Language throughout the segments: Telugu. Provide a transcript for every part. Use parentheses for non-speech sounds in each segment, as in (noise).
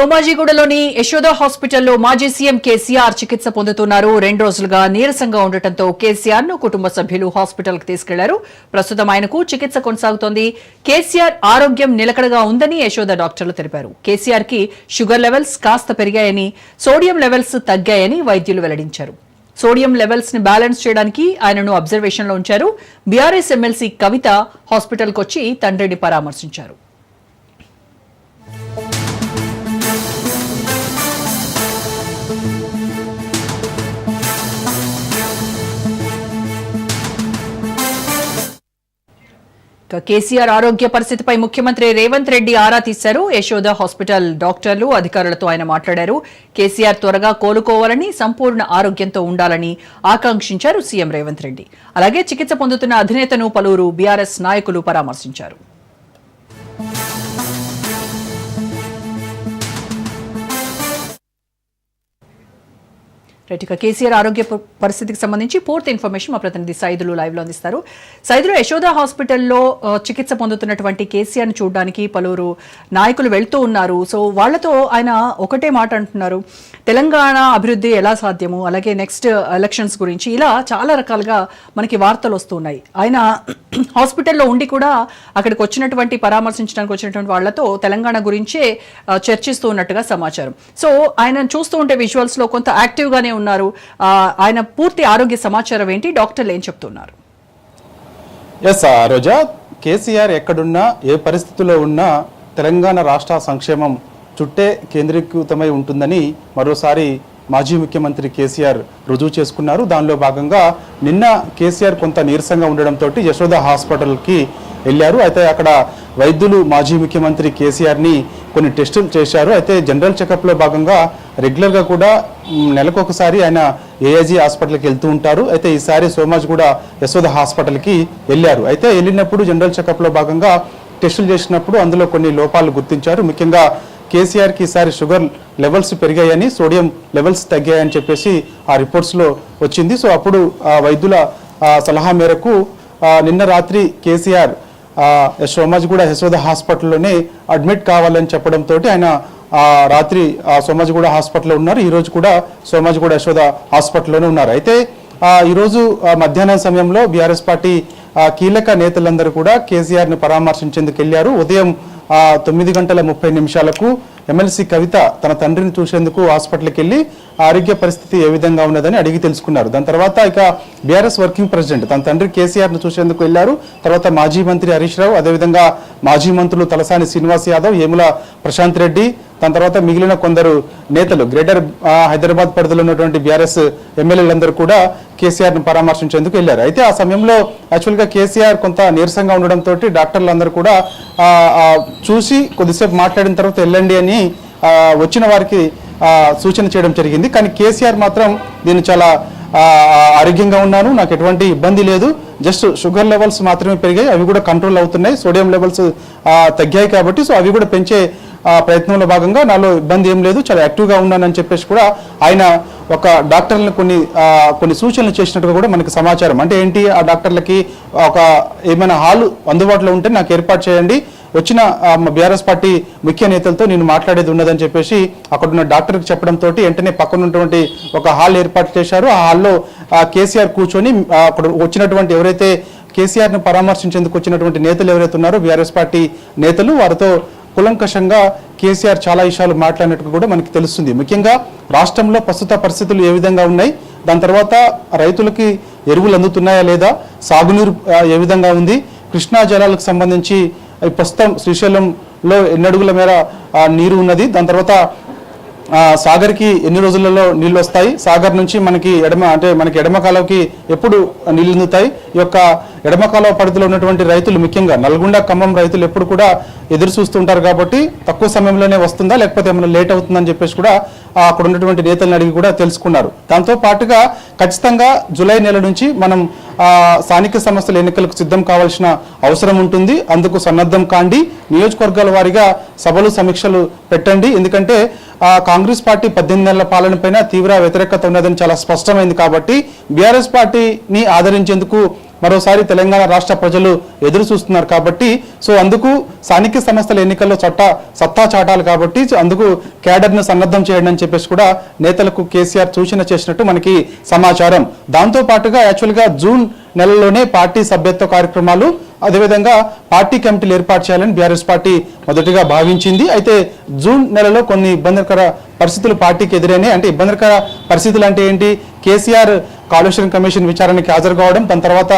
సోమాజిగూడలోని యశోద హాస్పిటల్లో మాజీ సీఎం కేసీఆర్ చికిత్స పొందుతున్నారు. రెండు రోజులుగా నీరసంగా ఉండటంతో కేసీఆర్ను కుటుంబ సభ్యులు హాస్పిటల్కు తీసుకెళ్ళారు. ప్రస్తుతం ఆయనకు చికిత్స కొనసాగుతోంది. కేసీఆర్ ఆరోగ్యం నిలకడగా ఉందని యశోద డాక్టర్లు తెలిపారు. కేసీఆర్కి షుగర్ లెవెల్స్ కాస్త పెరిగాయని సోడియం లెవెల్స్ తగ్గాయని వైద్యులు వెల్లడించారు. సోడియం లెవెల్స్ని బ్యాలెన్స్ చేయడానికి ఆయనను అబ్జర్వేషన్లో ఉంచారు. బీఆర్ఎస్ ఎమ్మెల్సీ కవిత హాస్పిటల్ వచ్చి తండ్రిని పరామర్శించారు. కేసీఆర్ ఆరోగ్య పరిస్థితిపై ముఖ్యమంత్రి రేవంత్ రెడ్డి ఆరా తీశారు. యశోద హాస్పిటల్ డాక్టర్లు అధికారులతో ఆయన మాట్లాడారు. కేసీఆర్ త్వరగా కోలుకోవాలని సంపూర్ణ ఆరోగ్యంతో ఉండాలని ఆకాంక్షించారు సీఎం రేవంత్ రెడ్డి. అలాగే చికిత్స పొందుతున్న అధినేతను పలువురు బీఆర్ఎస్ నాయకులు పరామర్శించారు. రైట్ ఇక కేసీఆర్ ఆరోగ్య పరిస్థితికి సంబంధించి పూర్తి ఇన్ఫర్మేషన్ మా ప్రతినిధి సైదులు లైవ్లో అందిస్తారు. సైదులు యశోద హాస్పిటల్లో చికిత్స పొందుతున్నటువంటి కేసీఆర్ని చూడడానికి పలువురు నాయకులు వెళ్తూ ఉన్నారు. సో వాళ్ళతో ఆయన ఒకటే మాట అంటున్నారు. తెలంగాణ అభివృద్ధి ఎలా సాధ్యము? అలాగే నెక్స్ట్ ఎలక్షన్స్ గురించి ఇలా చాలా రకాలుగా మనకి వార్తలు వస్తున్నాయి. ఆయన (clears throat) హాస్పిటల్లో ఉండి కూడా అక్కడికి వచ్చినటువంటి పరామర్శించడానికి వచ్చినటువంటి వాళ్ళతో తెలంగాణ గురించే చర్చిస్తూ ఉన్నట్టుగా సమాచారం. సో ఆయన చూస్తూ ఉంటే విజువల్స్లో కొంత యాక్టివ్ గానే ఉన్నారు. ఆయన పూర్తి ఆరోగ్య సమాచారం ఏంటి? డాక్టర్లు ఏం చెప్తున్నారు? ఎస్ రోజా కేసీఆర్ ఎక్కడున్నా ఏ పరిస్థితిలో ఉన్నా తెలంగాణ రాష్ట్ర సంక్షేమం చుట్టే కేంద్రీకృతమై ఉంటుందని మరోసారి మాజీ ముఖ్యమంత్రి కేసీఆర్ రుజువు చేసుకున్నారు. దానిలో భాగంగా నిన్న కేసీఆర్ కొంత నీరసంగా ఉండడంతో యశోద హాస్పిటల్కి వెళ్ళారు. అయితే అక్కడ వైద్యులు మాజీ ముఖ్యమంత్రి కేసీఆర్ని కొన్ని టెస్టులు చేశారు. అయితే జనరల్ చెకప్లో భాగంగా రెగ్యులర్గా కూడా నెలకొకసారి ఆయన ఏఐజీ హాస్పిటల్కి వెళ్తూ ఉంటారు. అయితే ఈసారి సోమాజ్ కూడా యశోద హాస్పిటల్కి వెళ్ళారు. అయితే వెళ్ళినప్పుడు జనరల్ చెకప్లో భాగంగా టెస్టులు చేసినప్పుడు అందులో కొన్ని లోపాలు గుర్తించారు. ముఖ్యంగా కేసీఆర్కి ఈసారి షుగర్ లెవెల్స్ పెరిగాయని సోడియం లెవెల్స్ తగ్గాయని చెప్పేసి ఆ రిపోర్ట్స్లో వచ్చింది. సో అప్పుడు ఆ వైద్యుల సలహా మేరకు నిన్న రాత్రి కేసీఆర్ సోమాజ్ కూడా యశోద హాస్పిటల్లోనే అడ్మిట్ కావాలని చెప్పడంతో ఆయన రాత్రి ఆ, సోమాజిగూడ హాస్పిటల్లో ఉన్నారు. ఈరోజు కూడా సోమాజిగూడ యశోద హాస్పిటల్లోనే ఉన్నారు. అయితే ఈరోజు మధ్యాహ్నం సమయంలో బీఆర్ఎస్ పార్టీ కీలక నేతలందరూ కూడా కేసీఆర్ని పరామర్శించేందుకు వెళ్ళారు. ఉదయం తొమ్మిది గంటల ముప్పై నిమిషాలకు ఎమ్మెల్సీ కవిత తన తండ్రిని చూసేందుకు హాస్పిటల్కి వెళ్ళి ఆరోగ్య పరిస్థితి ఏ విధంగా ఉన్నదని అడిగి తెలుసుకున్నారు. దాని తర్వాత ఇక బీఆర్ఎస్ వర్కింగ్ ప్రెసిడెంట్ తన తండ్రి కేసీఆర్ను చూసేందుకు వెళ్ళారు తర్వాత మాజీ మంత్రి హరీష్ రావు అదేవిధంగా మాజీ మంత్రులు తలసాని శ్రీనివాస్ యాదవ్ ఏముల ప్రశాంత్ రెడ్డి దాని తర్వాత మిగిలిన కొందరు నేతలు గ్రేటర్ హైదరాబాద్ పరిధిలో ఉన్నటువంటి బీఆర్ఎస్ ఎమ్మెల్యేలందరూ కూడా కేసీఆర్ను పరామర్శించేందుకు వెళ్ళారు అయితే ఆ సమయంలో యాక్చువల్గా కేసీఆర్ కొంత నీరసంగా ఉండడంతో డాక్టర్లు అందరూ కూడా చూసి కొద్దిసేపు మాట్లాడిన తర్వాత వెళ్ళండి అని ఆ, వచ్చిన వారికి సూచన చేయడం జరిగింది. కానీ కేసీఆర్ మాత్రం దీన్ని చాలా ఆరోగ్యంగా ఉన్నాను. నాకు ఎటువంటి ఇబ్బంది లేదు. జస్ట్ షుగర్ లెవెల్స్ మాత్రమే పెరిగాయి. అవి కూడా కంట్రోల్ అవుతున్నాయి. సోడియం లెవెల్స్ తగ్గాయి కాబట్టి సో అవి కూడా పెంచే ప్రయత్నంలో భాగంగా నాలో ఇబ్బంది ఏం లేదు చాలా యాక్టివ్గా ఉన్నానని చెప్పేసి కూడా ఆయన ఒక డాక్టర్లను కొన్ని కొన్ని సూచనలు చేసినట్టుగా కూడా మనకి సమాచారం. అంటే ఏంటి? ఆ డాక్టర్లకి ఒక ఏమైనా హాలు అందుబాటులో ఉంటే నాకు ఏర్పాటు చేయండి. వచ్చిన బీఆర్ఎస్ పార్టీ ముఖ్య నేతలతో నేను మాట్లాడేది ఉన్నదని చెప్పేసి అక్కడున్న డాక్టర్కి చెప్పడంతో వెంటనే పక్కన ఉన్నటువంటి ఒక హాల్ ఏర్పాటు చేశారు. ఆ హాల్లో కేసీఆర్ కూర్చొని అక్కడ వచ్చినటువంటి ఎవరైతే కేసీఆర్ను పరామర్శించేందుకు వచ్చినటువంటి నేతలు ఎవరైతే ఉన్నారో బీఆర్ఎస్ పార్టీ నేతలు వారితో కులంకషంగా కేసీఆర్ చాలా విషయాలు మాట్లాడినట్టు కూడా మనకి తెలుస్తుంది. ముఖ్యంగా రాష్ట్రంలో ప్రస్తుత పరిస్థితులు ఏ విధంగా ఉన్నాయి? దాని తర్వాత రైతులకి ఎరువులు అందుతున్నాయా లేదా? సాగునీరు ఏ విధంగా ఉంది? కృష్ణా జలాలకు సంబంధించి ప్రస్తుతం శ్రీశైలంలో ఎన్నడుగుల మేర నీరు ఉన్నది? దాని తర్వాత సాగర్కి ఎన్ని రోజులలో నీళ్ళు వస్తాయి? సాగర్ నుంచి మనకి ఎడమ అంటే మనకి ఎడమ కాలువకి ఎప్పుడు నీళ్ళు అందుతాయి? ఈ యొక్క ఎడమ కాలువ పరిధిలో ఉన్నటువంటి రైతులు ముఖ్యంగా నల్గొండ ఖమ్మం రైతులు ఎప్పుడు కూడా ఎదురు చూస్తుంటారు కాబట్టి తక్కువ సమయంలోనే వస్తుందా? లేకపోతే ఏమైనా లేట్ అవుతుందని చెప్పేసి కూడా అక్కడ ఉన్నటువంటి నేతలను అడిగి కూడా తెలుసుకున్నారు. దాంతో పాటుగా ఖచ్చితంగా జూలై నెల నుంచి మనం స్థానిక సంస్థల ఎన్నికలకు సిద్ధం కావాల్సిన అవసరం ఉంటుంది. అందుకు సన్నద్ధం కాండి. నియోజకవర్గాల వారీగా సభలు సమీక్షలు పెట్టండి. ఎందుకంటే కాంగ్రెస్ పార్టీ పద్దెనిమిది నెలల పాలనపైన తీవ్ర వ్యతిరేకత ఉన్నదని చాలా స్పష్టమైంది కాబట్టి బీఆర్ఎస్ పార్టీని ఆదరించేందుకు మరోసారి తెలంగాణ రాష్ట్ర ప్రజలు ఎదురు చూస్తున్నారు కాబట్టి సో అందుకు స్థానిక సంస్థల ఎన్నికల్లో చట్ట సత్తా చాటాలి కాబట్టి అందుకు క్యాడర్ను సన్నద్ధం చేయండి అని చెప్పేసి కూడా నేతలకు కేసీఆర్ సూచన చేసినట్టు మనకి సమాచారం. దాంతో పాటుగా యాక్చువల్గా జూన్ నెలలోనే పార్టీ సభ్యత్వ కార్యక్రమాలు అదేవిధంగా పార్టీ కమిటీలు ఏర్పాటు చేయాలని బీఆర్ఎస్ పార్టీ మొదటిగా భావించింది. అయితే జూన్ నెలలో కొన్ని ఇబ్బందికర పరిస్థితులు పార్టీకి ఎదురైనాయి. అంటే ఇబ్బందికర పరిస్థితులు అంటే ఏంటి? కేసీఆర్ కాళేశ్వరం కమిషన్ విచారణకి హాజరు కావడం దాని తర్వాత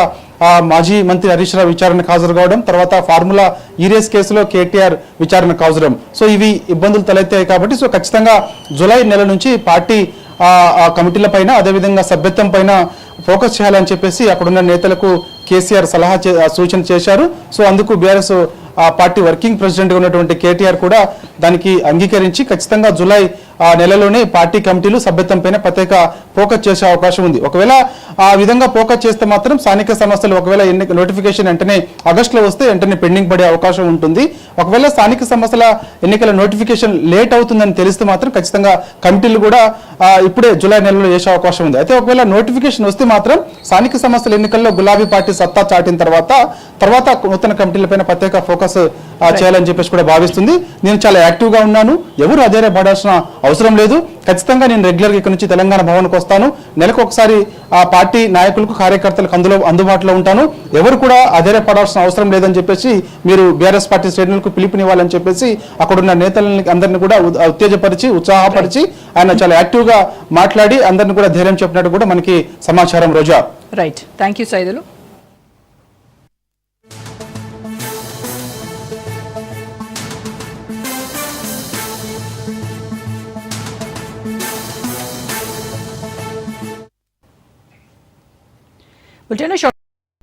మాజీ మంత్రి హరీష్ రావు విచారణకు హాజరు కావడం తర్వాత ఫార్ములా ఈరేస్ కేసులో కేటీఆర్ విచారణకు హాజరం సో ఇవి ఇబ్బందులు తలెత్తాయి కాబట్టి సో ఖచ్చితంగా జూలై నెల నుంచి పార్టీ ఆ కమిటీల పైన అదేవిధంగా సభ్యత్వం పైన ఫోకస్ చేయాలని చెప్పేసి అక్కడున్న నేతలకు కేసీఆర్ సలహా చే- సూచన చేశారు. సో అందుకు బీఆర్ఎస్ ఆ పార్టీ వర్కింగ్ ప్రెసిడెంట్ ఉన్నటువంటి కేటీఆర్ కూడా దానికి అంగీకరించి ఖచ్చితంగా జూలై ఆ నెలలోనే పార్టీ కమిటీలు సభ్యత్వం పైన ప్రత్యేక ఫోకస్ చేసే అవకాశం ఉంది. ఒకవేళ ఆ విధంగా ఫోకస్ చేస్తే మాత్రం స్థానిక సంస్థలు ఒకవేళ ఎన్నిక నోటిఫికేషన్ వెంటనే ఆగస్టులో వస్తే వెంటనే పెండింగ్ పడే అవకాశం ఉంటుంది. ఒకవేళ స్థానిక సంస్థల ఎన్నికల నోటిఫికేషన్ లేట్ అవుతుందని తెలిస్తే మాత్రం ఖచ్చితంగా కమిటీలు కూడా ఇప్పుడే జూలై నెలలో చేసే అవకాశం ఉంది. అయితే ఒకవేళ నోటిఫికేషన్ వస్తే మాత్రం స్థానిక సంస్థల ఎన్నికల్లో గులాబీ పార్టీ సత్తా చాటిన తర్వాత తర్వాత నూతన కమిటీలపైన ప్రత్యేక ఫోకస్ చేయాలని చెప్పేసి కూడా భావిస్తుంది. నేను చాలా యాక్టివ్గా ఉన్నాను. ఎవరు అధైర్యపడాల్సిన అవసరం లేదు. ఖచ్చితంగా నేను రెగ్యులర్గా ఇక్కడ నుంచి తెలంగాణ భవన్కి వస్తాను. నెలకు ఒకసారి ఆ పార్టీ నాయకులకు కార్యకర్తలకు అందులో అందుబాటులో ఉంటాను. ఎవరు కూడా అధైర్యపడాల్సిన అవసరం లేదని చెప్పేసి మీరు బీఆర్ఎస్ పార్టీ శ్రేణులకు పిలుపునివ్వాలని చెప్పేసి అక్కడున్న నేతలని అందరిని కూడా ఉ- ఉత్తేజపరిచి ఉత్సాహపరిచి ఆయన చాలా యాక్టివ్గా మాట్లాడి అందరిని కూడా ధైర్యం చెప్పినట్టు కూడా మనకి సమాచారం Roja. Right thank you Saidulu বুলেটিনের